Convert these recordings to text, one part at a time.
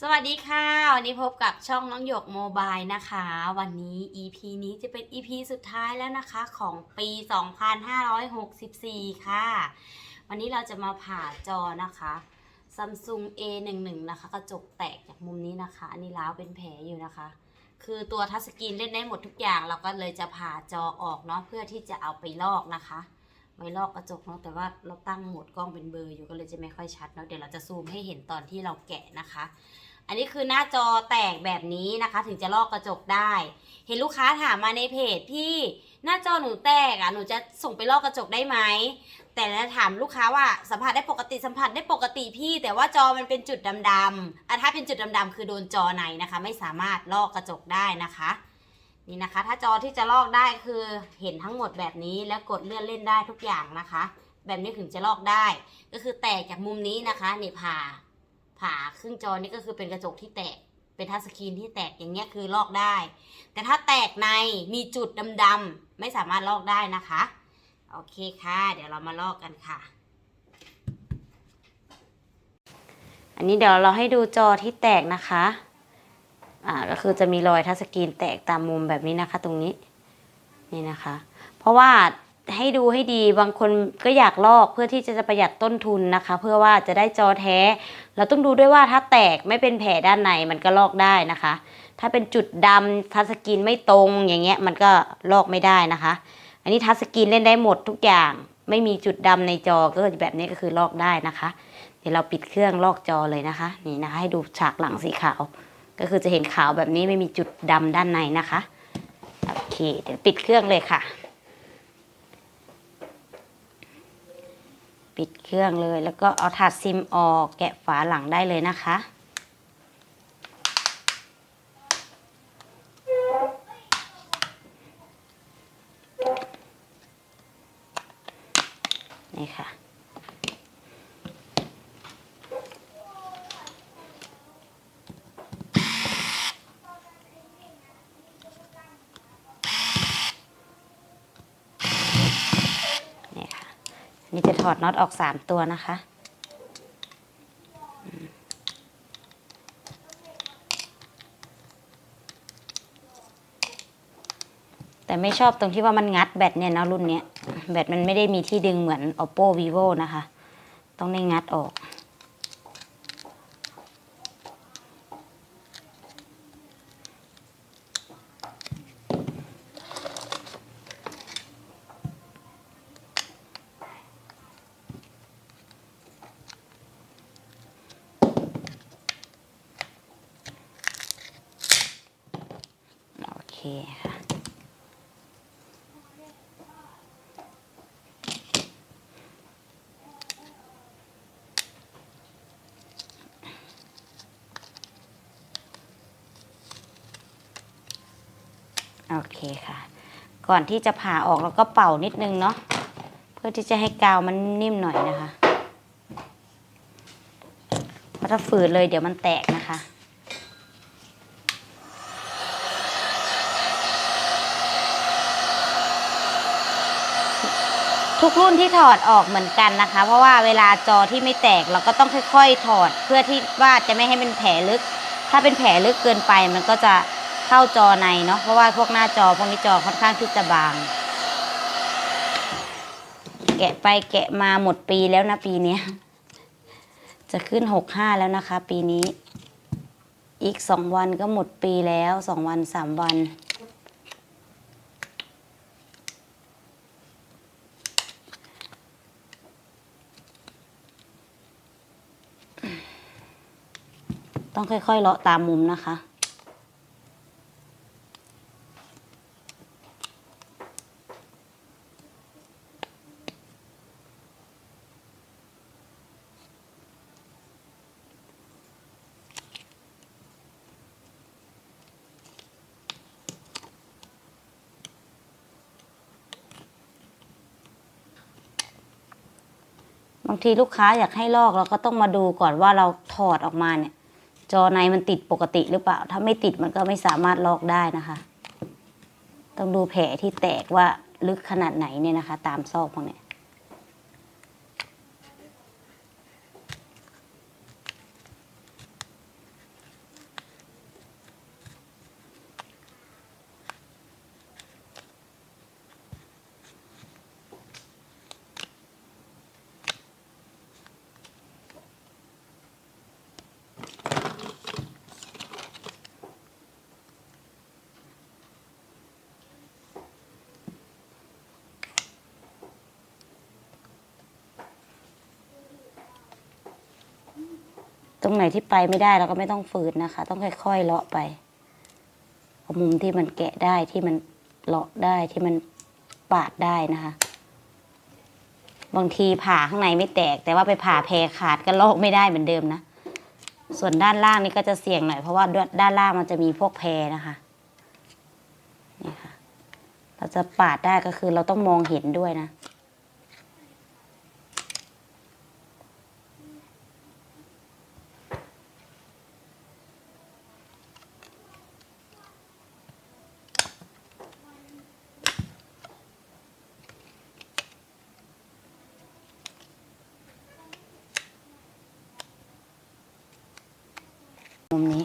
สวัสดีค่ะ วันนี้พบกับช่องน้องหยกโมบายนะคะ วันนี้ EP นี้จะเป็น EP สุดท้ายแล้วนะคะของปี 2564 ค่ะ วันนี้เราจะมาผ่าจอนะคะ Samsung A11 นะคะ กระจกแตกจากมุมนี้นะคะ อันนี้ล้าวเป็นแผลอยู่นะคะ คือตัวทัชสกรีนเล่นได้หมดทุกอย่าง เราก็เลยจะผ่าจอออกเนาะเพื่อที่จะเอาไปลอกนะคะ ไว้ลอกกระจกเนาะแต่ว่าเราตั้งโหมดกล้องเป็นเบอร์อยู่ก็เลยจะไม่ค่อยชัดเนาะเดี๋ยวเราจะซูมให้เห็นตอนที่เราแกะนะคะ อันนี้คือหน้าจอแตกแบบนี้นะคะ ถึงจะลอกกระจกได้ เห็นลูกค้าถามมาในเพจพี่หน้าจอหนูแตกอะหนูจะส่งไปลอกกระจกได้ไหมแต่แล้วถามลูกค้าว่าสัมผัสได้ปกติสัมผัสได้ปกติพี่ แต่ว่าจอมันเป็นจุดดำๆอะถ้าเป็นจุดดำๆคือโดนจอในนะคะ ไม่สามารถลอกกระจกได้นะคะ นี่นะคะ ถ้าจอที่จะลอกได้คือเห็นทั้งหมดแบบนี้แล้วกดเลื่อนเล่นได้ทุกอย่างนะคะ แบบนี้ถึงจะลอกได้ ก็คือแตกจากมุมนี้นะคะนี่ผ่าผ่าครึ่งจอนี่ก็คือเป็นกระจกที่แตกเป็นทัชสกรีนที่แตกอย่างเงี้ยคือลอกได้ แต่ถ้าแตกในมีจุดดำๆไม่สามารถลอกได้นะคะ โอเคค่ะ เดี๋ยวเรามาลอกกันค่ะ อันนี้เดี๋ยวเราให้ดูจอที่แตกนะคะ อ่าก็คือจะมีรอยทัชสกรีนแตกตามมุมแบบนี้นะคะ ตรงนี้นี่นะคะ เพราะว่าให้ดูให้ดีบางคนก็อยากลอกเพื่อที่จะประหยัดต้นทุนนะคะ เพื่อว่าจะได้จอแท้ เราต้องดูด้วยว่าถ้าแตกไม่เป็นแผลด้านในมันก็ลอกได้นะคะ ถ้าเป็นจุดดำทัชสกรีนไม่ตรงอย่างเงี้ยมันก็ลอกไม่ได้นะคะ อันนี้ทัชสกรีนเล่นได้หมดทุกอย่าง ไม่มีจุดดำในจอก็แบบนี้ก็คือลอกได้นะคะ เดี๋ยวเราปิดเครื่องลอกจอเลยนะคะ นี่นะคะ ให้ดูฉากหลังสีขาว ก็คือจะเห็นขาวแบบนี้ไม่มีจุดดำด้านในนะคะ โอเค เดี๋ยวปิดเครื่องเลยค่ะ ปิดเครื่องเลย แล้วก็เอาถาดซิมออกแกะฝาหลังได้เลยนะคะนี่ค่ะ นี่ค่ะ นี่จะถ อดน็อตออกสามตัวนะคะ แต่ไม่ชอบตรงที่ว่ามันงัดแบตเนี่ยนะรุ่นเนี้ย แบตมันไม่ได้มีที่ดึงเหมือน oppo vivo นะคะ ต้องได้งัดออก โอเคค่ะ โอเคค่ะ ก่อนที่จะผ่าออกเราก็เป่านิดนึงเนาะ เพื่อที่จะให้กาวมันนิ่มหน่อยนะคะเพราะถ้าฝืนเลยเดี๋ยวมันแตกนะคะ ทุกรุ่นที่ถอดออกเหมือนกันนะคะ เพราะว่าเวลาจอที่ไม่แตกเราก็ต้องค่อยๆ ถอดเพื่อที่ว่าจะไม่ให้เป็นแผลลึก ถ้าเป็นแผลลึกเกินไปมันก็จะเข้าจอในเนาะเพราะว่าพวกหน้าจอพวกนี้จอค่อนข้างที่จะบาง แกะไปแกะมาหมดปีแล้วนะปีนี้จะขึ้นหกห้าแล้วนะคะ ปีนี้ อีกสองวันก็หมดปีแล้วสองวันสามวัน ต้องค่อยๆเลาะตามมุมนะคะ บางทีลูกค้าอยากให้ลอกเราก็ต้องมาดูก่อนว่าเราถอดออกมาเนี่ย จอในมันติดปกติหรือเปล่า ถ้าไม่ติดมันก็ไม่สามารถลอกได้นะคะ ต้องดูแผลที่แตกว่าลึกขนาดไหนเนี่ยนะคะ ตามซอกพวกนี้ รงไหนที่ไปไม่ได้เราก็ไม่ต้องฝืนนะคะ ต้องค่อยๆเลาะไปเอามุมที่มันแกะได้ที่มันเลาะได้ที่มันปาดได้นะคะ บางทีผ่าข้างในไม่แตก แต่ว่าไปผ่าแพรขาดก็ลอกไม่ได้เหมือนเดิมนะ ส่วนด้านล่างนี่ก็จะเสี่ยงหน่อยเพราะว่าด้านล่างมันจะมีพวกแพรนะคะนี่ค่ะเราจะปาดได้ก็คือเราต้องมองเห็นด้วยนะ มุมนี้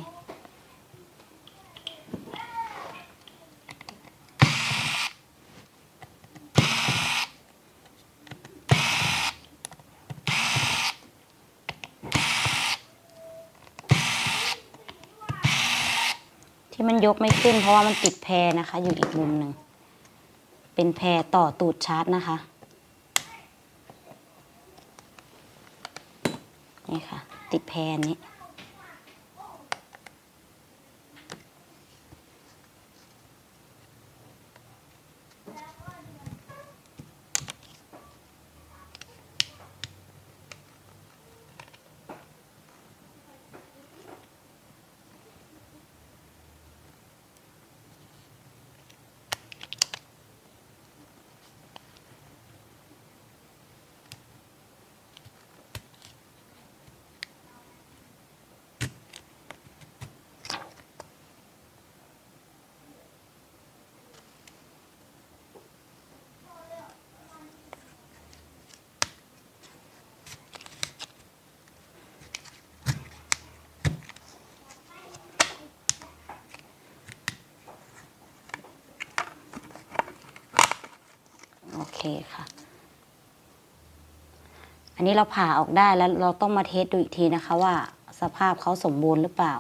ที่มันยกไม่ขึ้นเพราะว่ามันติดแพรนะคะ อยู่อีกมุมหนึ่ง เป็นแพรต่อตูดชาร์จนะคะนี่ค่ะ ติดแพรนี้ เคค่ะ อันนี้เราผ่าออกได้แล้วเราต้องมาเทสดูอีกทีนะคะว่าสภาพเขาสมบูรณ์หรือเปล่า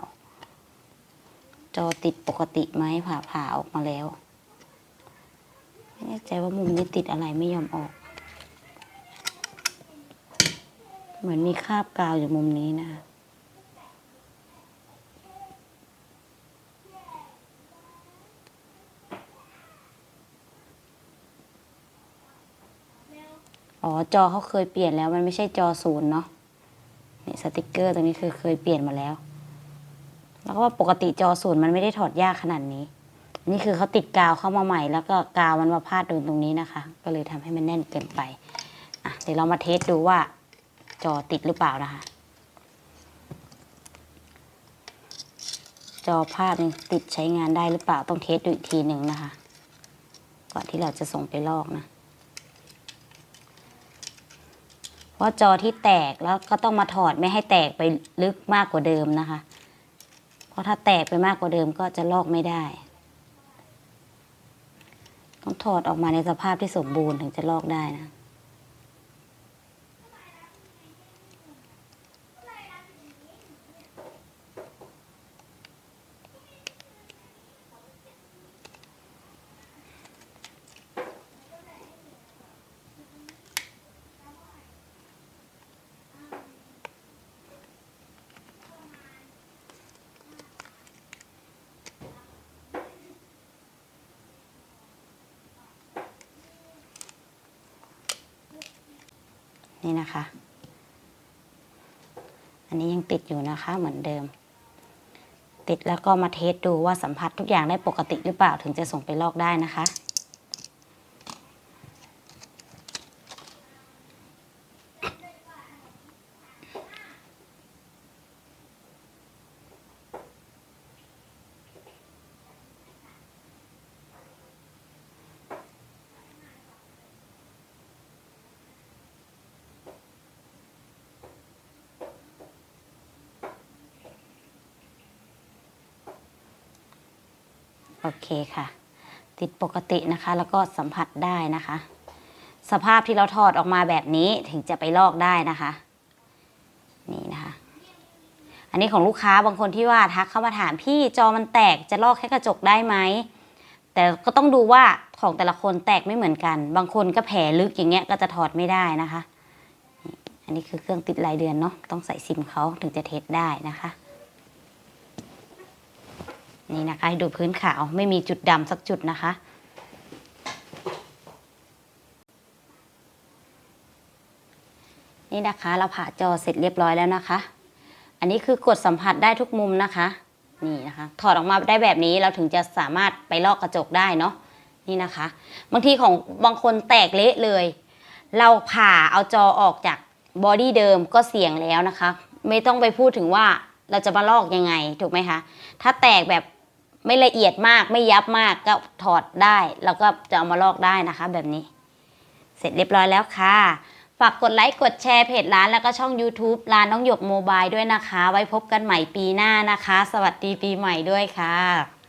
จอติดปกติไหมผ่าผ่าออกมาแล้วไม่แน่ใจว่ามุมนี้ติดอะไรไม่ยอมออก เหมือนมีคราบกาวอยู่มุมนี้นะคะ อ๋อ จอเขาเคยเปลี่ยนแล้วมันไม่ใช่จอศูนย์เนาะนี่สติกเกอร์ตรงนี้คือเคยเปลี่ยนมาแล้ว แล้วก็ว่าปกติจอศูนย์มันไม่ได้ถอดยากขนาดนี้ นี่คือเขาติดกาวเข้ามาใหม่ แล้วก็กาวมันมาพาดโดนตรงนี้นะคะ ก็เลยทำให้มันแน่นเกินไปอะเดี๋ยวเรามาเทสดูว่า จอติดหรือเปล่านะคะ จอภาพยังติดใช้งานได้หรือเปล่าต้องเทสดูอีกทีหนึ่งนะคะ ก่อนที่เราจะส่งไปลอกนะ เพ ราะจอที่แตกแล้วก็ต้องมาถอดไม่ให้แตกไปลึกมากกว่าเดิมนะคะ เพราะถ้าแตกไปมากกว่าเดิมก็จะลอกไม่ได้ ต้องถอดออกมาในสภาพที่สมบูรณ์ถึงจะลอกได้นะ นี่นะคะ อันนี้ยังติดอยู่นะคะเหมือนเดิม ติดแล้วก็มาเทสดูว่าสัมผัสทุกอย่างได้ปกติหรือเปล่าถึงจะส่งไปลอกได้นะคะ โอเคค่ะ ติดปกตินะคะ แล้วก็สัมผัสได้นะคะ สภาพที่เราถอดออกมาแบบนี้ถึงจะไปลอกได้นะคะ นี่นะคะ อันนี้ของลูกค้าบางคนที่ว่าทักเข้ามาถามพี่จอมันแตกจะลอกแค่กระจกได้ไหมแต่ก็ต้องดูว่าของแต่ละคนแตกไม่เหมือนกัน บางคนก็แผลลึกอย่างเงี้ยก็จะถอดไม่ได้นะคะนี่นนี้คือเครื่องติดรายเดือนเนาะต้องใส่ซิมเขาถึงจะเทสได้นะคะ นี่นะคะให้ดูพื้นขาวไม่มีจุดดำสักจุดนะคะ นี่นะคะเราผ่าจอเสร็จเรียบร้อยแล้วนะคะ อันนี้คือกดสัมผัสได้ทุกมุมนะคะ นี่นะคะ ถอดออกมาได้แบบนี้เราถึงจะสามารถไปลอกกระจกได้เนาะนี่นะคะ บางทีของบางคนแตกเละเลย เราผ่าเอาจอออกจากบอดี้เดิมก็เสี่ยงแล้วนะคะ ไม่ต้องไปพูดถึงว่าเราจะมาลอกยังไงถูกไหมคะ ถ้าแตกแบบ ไม่ละเอียดมากไม่ยับมากก็ถอดได้ แล้วก็จะเอามาลอกได้นะคะ แบบนี้ เสร็จเรียบร้อยแล้วค่ะ ฝากกดไลค์กดแชร์เพจร้านแล้วก็ช่อง YouTube ร้านน้องหยกโมบายด้วยนะคะ ไว้พบกันใหม่ปีหน้านะคะ สวัสดีปีใหม่ด้วยค่ะ